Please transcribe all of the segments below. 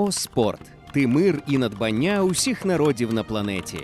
О спорт ти мир і надбання усіх народів на планеті.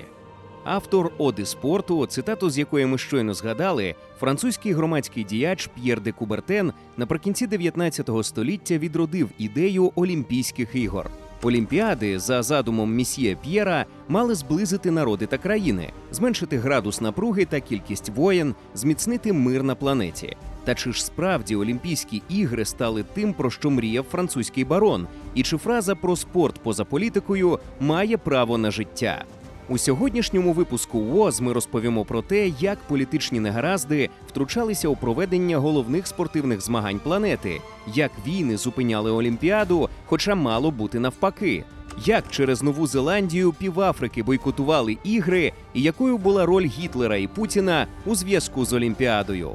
Автор Оди спорту, цитату з якої ми щойно згадали, французький громадський діяч П'єр де Кубертен наприкінці 19 століття відродив ідею Олімпійських ігор. Олімпіади, за задумом місьє П'єра, мали зблизити народи та країни, зменшити градус напруги та кількість воєн, зміцнити мир на планеті. Та чи ж справді Олімпійські ігри стали тим, про що мріяв французький барон? І чи фраза про спорт поза політикою має право на життя? У сьогоднішньому випуску УОЗ ми розповімо про те, як політичні негаразди втручалися у проведення головних спортивних змагань планети, як війни зупиняли Олімпіаду, хоча мало бути навпаки. Як через Нову Зеландію півафрики бойкотували ігри, і якою була роль Гітлера і Путіна у зв'язку з Олімпіадою?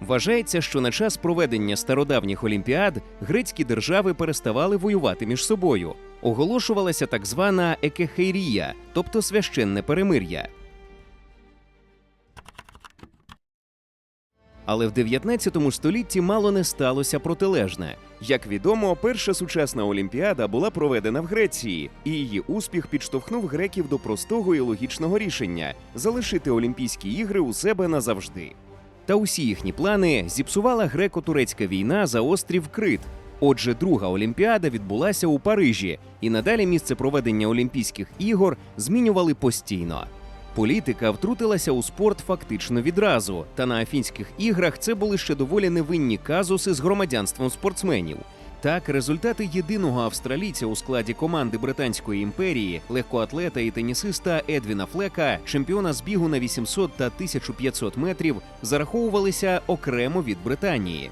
Вважається, що на час проведення стародавніх олімпіад грецькі держави переставали воювати між собою. Оголошувалася так звана екехейрія, тобто священне перемир'я. Але в 19 столітті мало не сталося протилежне. Як відомо, перша сучасна олімпіада була проведена в Греції, і її успіх підштовхнув греків до простого і логічного рішення залишити Олімпійські ігри у себе назавжди. Та усі їхні плани зіпсувала греко-турецька війна за острів Крит. Отже, друга олімпіада відбулася у Парижі, і надалі місце проведення Олімпійських ігор змінювали постійно. Політика втрутилася у спорт фактично відразу, та на Афінських іграх це були ще доволі невинні казуси з громадянством спортсменів. Так, результати єдиного австралійця у складі команди Британської імперії, легкоатлета і тенісиста Едвіна Флека, чемпіона з бігу на 800 та 1500 метрів, зараховувалися окремо від Британії.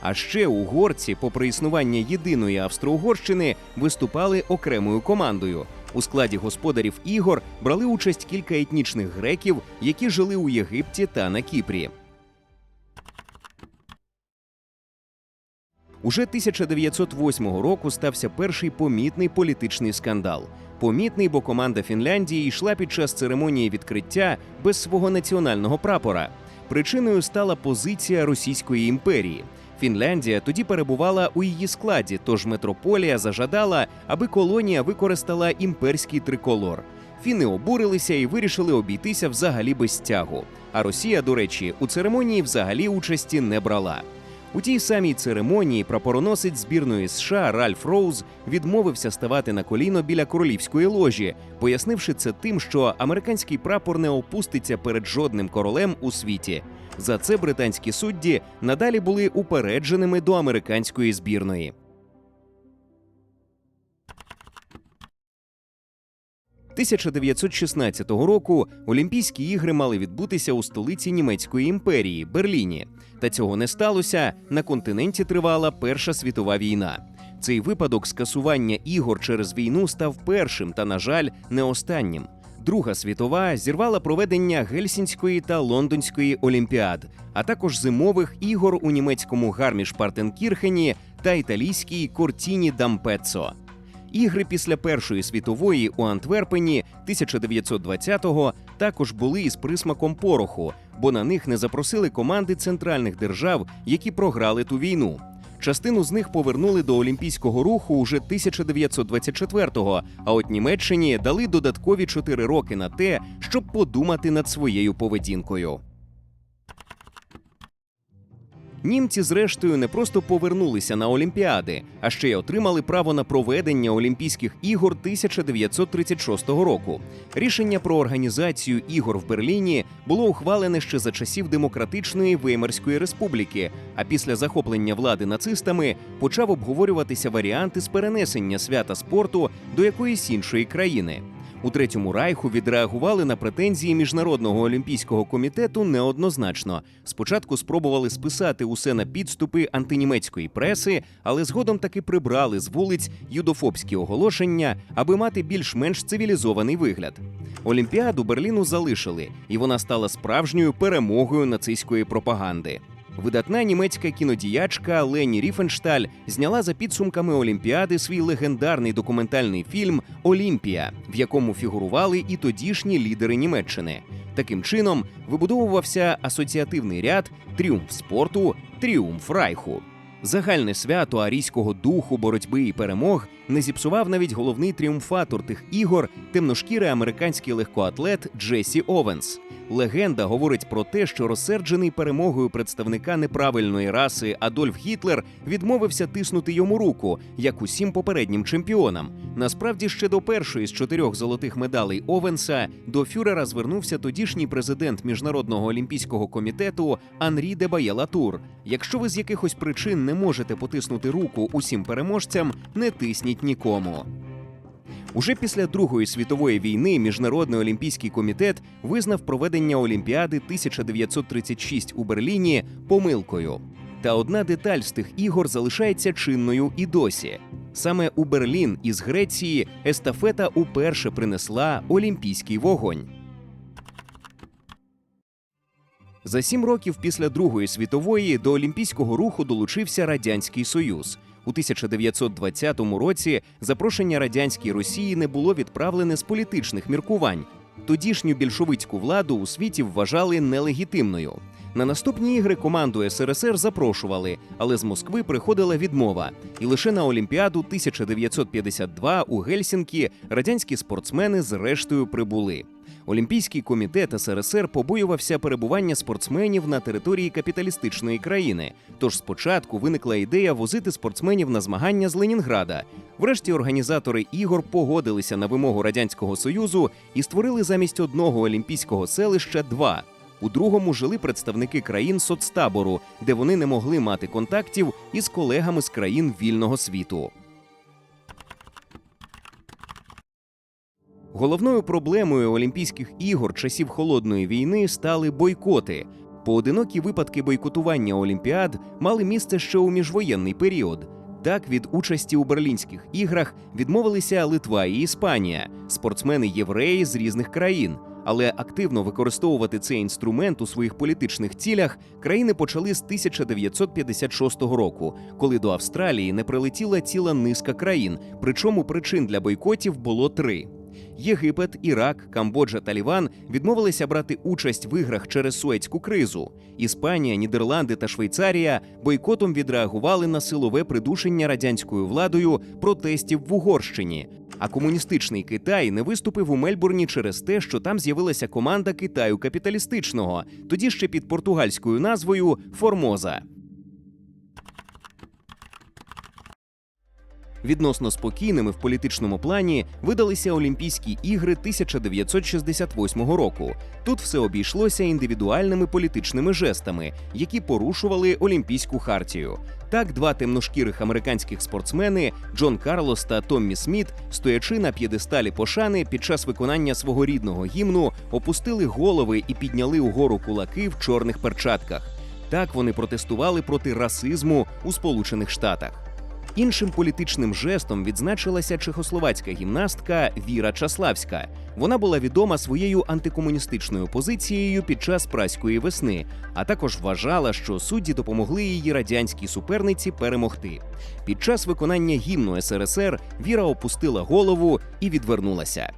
А ще угорці, попри існування єдиної Австро-Угорщини, виступали окремою командою. У складі господарів ігор брали участь кілька етнічних греків, які жили у Єгипті та на Кіпрі. Уже 1908 року стався перший помітний політичний скандал. Помітний, бо команда Фінляндії йшла під час церемонії відкриття без свого національного прапора. Причиною стала позиція Російської імперії. Фінляндія тоді перебувала у її складі, тож метрополія зажадала, аби колонія використала імперський триколор. Фіни обурилися і вирішили обійтися взагалі без стягу. А Росія, до речі, у церемонії взагалі участі не брала. У тій самій церемонії прапороносець збірної США Ральф Роуз відмовився ставати на коліно біля королівської ложі, пояснивши це тим, що американський прапор не опуститься перед жодним королем у світі. За це британські судді надалі були упередженими до американської збірної. 1916 року Олімпійські ігри мали відбутися у столиці Німецької імперії Берліні. Та цього не сталося. На континенті тривала Перша світова війна. Цей випадок скасування ігор через війну став першим та, на жаль, не останнім. Друга світова зірвала проведення Гельсінської та Лондонської олімпіад, а також зимових ігор у німецькому Гарміш-Партенкірхені та італійській Кортіні Дампеццо. Ігри після Першої світової у Антверпені 1920-го також були із присмаком пороху, бо на них не запросили команди центральних держав, які програли ту війну. Частину з них повернули до олімпійського руху уже 1924-го, а от Німеччині дали додаткові 4 роки на те, щоб подумати над своєю поведінкою. Німці, зрештою, не просто повернулися на Олімпіади, а ще й отримали право на проведення Олімпійських ігор 1936 року. Рішення про організацію ігор в Берліні було ухвалене ще за часів демократичної Веймарської республіки. А після захоплення влади нацистами почав обговорюватися варіанти з перенесення свята спорту до якоїсь іншої країни. У третьому райху відреагували на претензії міжнародного олімпійського комітету неоднозначно. Спочатку спробували списати усе на підступи антинімецької преси, але згодом таки прибрали з вулиць юдофобські оголошення, аби мати більш-менш цивілізований вигляд. Олімпіаду Берліну залишили, і вона стала справжньою перемогою нацистської пропаганди. Видатна німецька кінодіячка Лені Ріфеншталь зняла за підсумками Олімпіади свій легендарний документальний фільм Олімпія, в якому фігурували і тодішні лідери Німеччини. Таким чином вибудовувався асоціативний ряд тріумф спорту, тріумф райху. Загальне свято арійського духу боротьби і перемог не зіпсував навіть головний тріумфатор тих ігор, темношкірий американський легкоатлет Джесі Овенс. Легенда говорить про те, що розсерджений перемогою представника неправильної раси Адольф Гітлер відмовився тиснути йому руку, як усім попереднім чемпіонам. Насправді, ще до першої з чотирьох золотих медалей Овенса до фюрера звернувся тодішній президент міжнародного олімпійського комітету Анрі Дебає Латур. Якщо ви з якихось причин не можете потиснути руку усім переможцям, не тисніть нікому. Уже після Другої світової війни Міжнародний олімпійський комітет визнав проведення Олімпіади 1936 у Берліні помилкою. Та одна деталь з тих ігор залишається чинною і досі. Саме у Берлін із Греції естафета уперше принесла олімпійський вогонь. За сім років після Другої світової до олімпійського руху долучився Радянський Союз. У 1920 році запрошення радянській Росії не було відправлене з політичних міркувань. Тодішню більшовицьку владу у світі вважали нелегітимною. На наступні ігри команду СРСР запрошували, але з Москви приходила відмова. І лише на Олімпіаду 1952 у Гельсінкі радянські спортсмени зрештою прибули. Олімпійський комітет СРСР побоювався перебування спортсменів на території капіталістичної країни. Тож спочатку виникла ідея возити спортсменів на змагання з Ленінграда. Врешті організатори ігор погодилися на вимогу радянського союзу і створили замість одного олімпійського селища два. У другому жили представники країн соцтабору, де вони не могли мати контактів із колегами з країн вільного світу. Головною проблемою Олімпійських ігор часів холодної війни стали бойкоти. Поодинокі випадки бойкотування Олімпіад мали місце ще у міжвоєнний період. Так, від участі у Берлінських іграх відмовилися Литва і Іспанія, спортсмени євреї з різних країн. Але активно використовувати цей інструмент у своїх політичних цілях країни почали з 1956 року, коли до Австралії не прилетіла ціла низка країн. Причому причин для бойкотів було три. Єгипет, Ірак, Камбоджа та Ліван відмовилися брати участь в іграх через Суецьку кризу. Іспанія, Нідерланди та Швейцарія бойкотом відреагували на силове придушення радянською владою протестів в Угорщині. А комуністичний Китай не виступив у Мельбурні через те, що там з'явилася команда Китаю капіталістичного, тоді ще під португальською назвою Формоза. Відносно спокійними в політичному плані видалися Олімпійські ігри 1968 року. Тут все обійшлося індивідуальними політичними жестами, які порушували Олімпійську хартію. Так, два темношкірих американських спортсмени Джон Карлос та Томмі Сміт, стоячи на п'єдесталі пошани під час виконання свого рідного гімну, опустили голови і підняли угору кулаки в чорних перчатках. Так вони протестували проти расизму у Сполучених Штатах. Іншим політичним жестом відзначилася чехословацька гімнастка Віра Чаславська. Вона була відома своєю антикомуністичною позицією під час праської весни, а також вважала, що судді допомогли її радянській суперниці перемогти. Під час виконання гімну СРСР Віра опустила голову і відвернулася.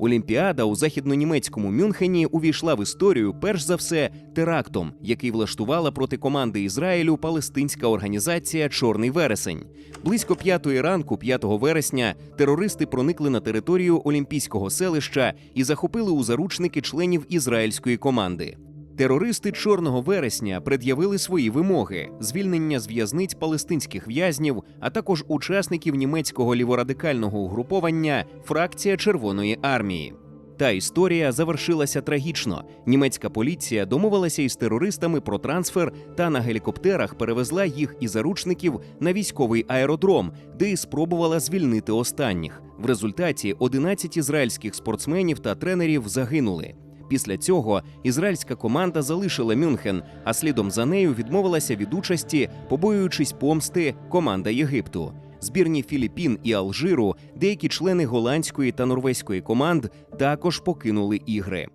Олімпіада у західнонімецькому Мюнхені увійшла в історію перш за все терактом, який влаштувала проти команди Ізраїлю палестинська організація Чорний вересень. Близько п'ятої ранку, 5 вересня, терористи проникли на територію Олімпійського селища і захопили у заручники членів ізраїльської команди. Терористи Чорного вересня пред'явили свої вимоги: звільнення з в'язниць палестинських в'язнів, а також учасників німецького ліворадикального угруповання Фракція Червоної армії. Та історія завершилася трагічно. Німецька поліція домовилася із терористами про трансфер та на гелікоптерах перевезла їх і заручників на військовий аеродром, де і спробувала звільнити останніх. В результаті 11 ізраїльських спортсменів та тренерів загинули. Після цього ізраїльська команда залишила Мюнхен, а слідом за нею відмовилася від участі, побоюючись помсти команда Єгипту. Збірні Філіппін і Алжиру, деякі члени голландської та норвезької команд також покинули ігри.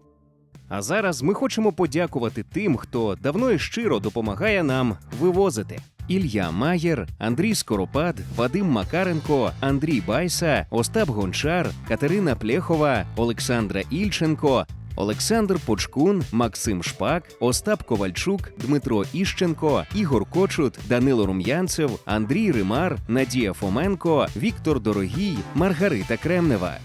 А зараз ми хочемо подякувати тим, хто давно і щиро допомагає нам вивозити. Ілля Маєр, Андрій Скоропад, Вадим Макаренко, Андрій Байса, Остап Гончар, Катерина Плєхова, Олександра Ільченко. Олександр Почкун, Максим Шпак, Остап Ковальчук, Дмитро Іщенко, Ігор Кочут, Данило Рум'янцев, Андрій Римар, Надія Фоменко, Віктор Дорогій, Маргарита Кремнева.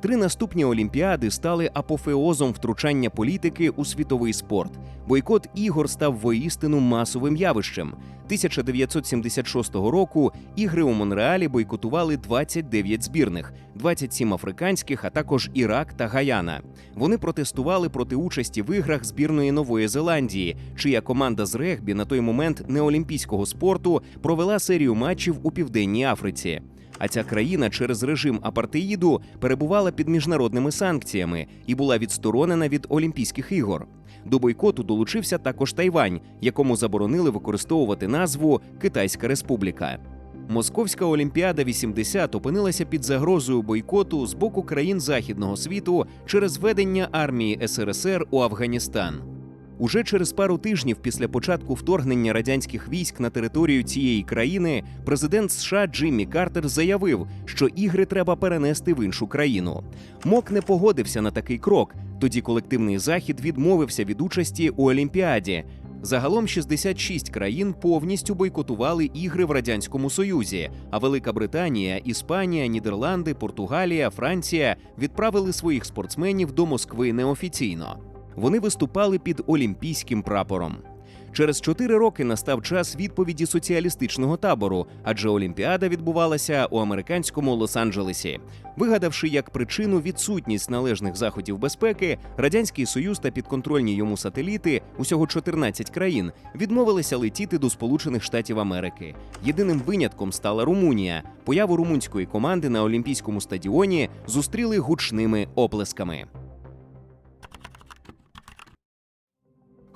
Три наступні олімпіади стали апофеозом втручання політики у світовий спорт. Бойкот ігор став воістину масовим явищем. 1976 року ігри у Монреалі бойкотували 29 збірних, 27 африканських, а також Ірак та Гаяна. Вони протестували проти участі в іграх збірної Нової Зеландії, чия команда з регбі на той момент неолімпійського спорту провела серію матчів у південній Африці. А ця країна через режим апартеїду перебувала під міжнародними санкціями і була відсторонена від Олімпійських ігор. До бойкоту долучився також Тайвань, якому заборонили використовувати назву Китайська Республіка. Московська Олімпіада 80 опинилася під загрозою бойкоту з боку країн західного світу через введення армії СРСР у Афганістан. Уже через пару тижнів після початку вторгнення радянських військ на територію цієї країни президент США Джиммі Картер заявив, що ігри треба перенести в іншу країну. МОК не погодився на такий крок. Тоді колективний захід відмовився від участі у Олімпіаді. Загалом 66 країн повністю бойкотували ігри в радянському союзі. А Велика Британія, Іспанія, Нідерланди, Португалія, Франція відправили своїх спортсменів до Москви неофіційно. Вони виступали під олімпійським прапором. Через чотири роки настав час відповіді соціалістичного табору, адже Олімпіада відбувалася у американському Лос-Анджелесі. Вигадавши як причину відсутність належних заходів безпеки, радянський союз та підконтрольні йому сателіти, усього 14 країн, відмовилися летіти до Сполучених Штатів Америки. Єдиним винятком стала Румунія. Появу румунської команди на Олімпійському стадіоні зустріли гучними оплесками.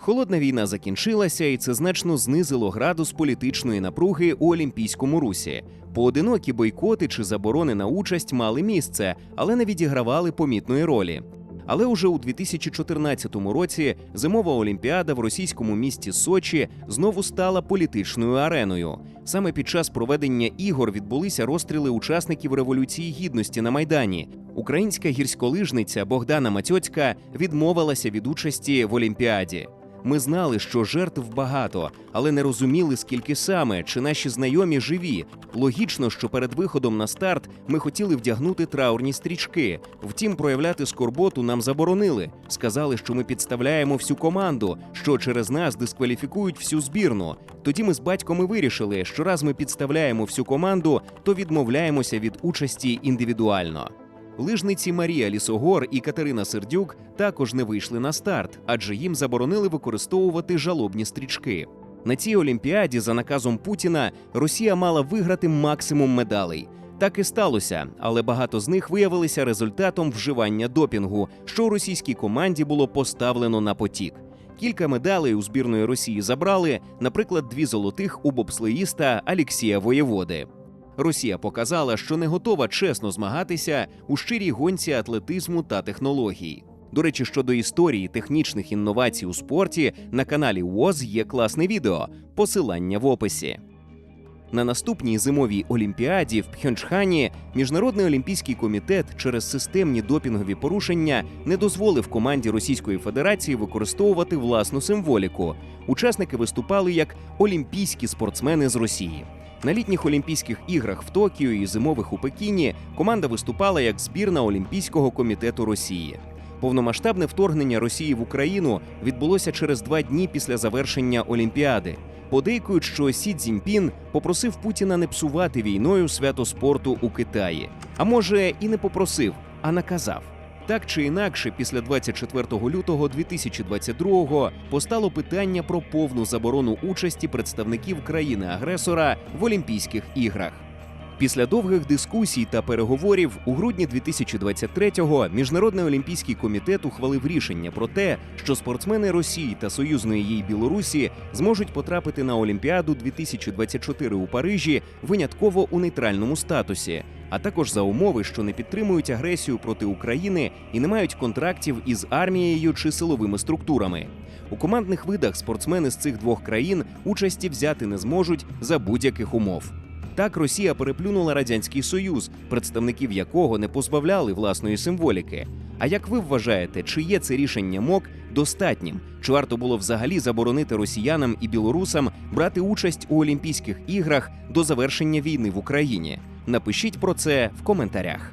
Холодна війна закінчилася, і це значно знизило градус політичної напруги у Олімпійському русі. Поодинокі бойкоти чи заборони на участь мали місце, але не відігравали помітної ролі. Але уже у 2014 році зимова олімпіада в російському місті Сочі знову стала політичною ареною. Саме під час проведення ігор відбулися розстріли учасників революції гідності на майдані. Українська гірськолижниця Богдана Матьоцька відмовилася від участі в олімпіаді. Ми знали, що жертв багато, але не розуміли, скільки саме, чи наші знайомі живі. Логічно, що перед виходом на старт ми хотіли вдягнути траурні стрічки. Втім, проявляти скорботу нам заборонили. Сказали, що ми підставляємо всю команду, що через нас дискваліфікують всю збірну. Тоді ми з батьком і вирішили, що раз ми підставляємо всю команду, то відмовляємося від участі індивідуально. Лижниці Марія Лісогор і Катерина Сердюк також не вийшли на старт, адже їм заборонили використовувати жалобні стрічки. На цій олімпіаді, за наказом Путіна, Росія мала виграти максимум медалей. Так і сталося, але багато з них виявилися результатом вживання допінгу, що у російській команді було поставлено на потік. Кілька медалей у збірної Росії забрали, наприклад, дві золотих у бобслеїста Алексія Воєводи. Росія показала, що не готова чесно змагатися у щирій гонці атлетизму та технологій. До речі, щодо історії технічних інновацій у спорті на каналі ВОЗ є класне відео, посилання в описі. На наступній зимовій олімпіаді в Пхьончхані Міжнародний олімпійський комітет через системні допінгові порушення не дозволив команді Російської Федерації використовувати власну символіку. Учасники виступали як олімпійські спортсмени з Росії. На літніх Олімпійських іграх в Токіо і зимових у Пекіні команда виступала як збірна Олімпійського комітету Росії. Повномасштабне вторгнення Росії в Україну відбулося через два дні після завершення Олімпіади. Подейкують, що Сі Цзіньпін попросив Путіна не псувати війною свято спорту у Китаї. А може, і не попросив, а наказав. Так чи інакше, після 24 лютого 2022-го постало питання про повну заборону участі представників країни-агресора в Олімпійських іграх. Після довгих дискусій та переговорів у грудні 2023-го Міжнародний олімпійський комітет ухвалив рішення про те, що спортсмени Росії та союзної їй Білорусі зможуть потрапити на Олімпіаду 2024 у Парижі винятково у нейтральному статусі. А також за умови, що не підтримують агресію проти України і не мають контрактів із армією чи силовими структурами. У командних видах спортсмени з цих двох країн участі взяти не зможуть за будь-яких умов. Так Росія переплюнула радянський союз, представників якого не позбавляли власної символіки. А як ви вважаєте, чи є це рішення МОК достатнім? Чи варто було взагалі заборонити росіянам і білорусам брати участь у Олімпійських іграх до завершення війни в Україні? Напишіть про це в коментарях.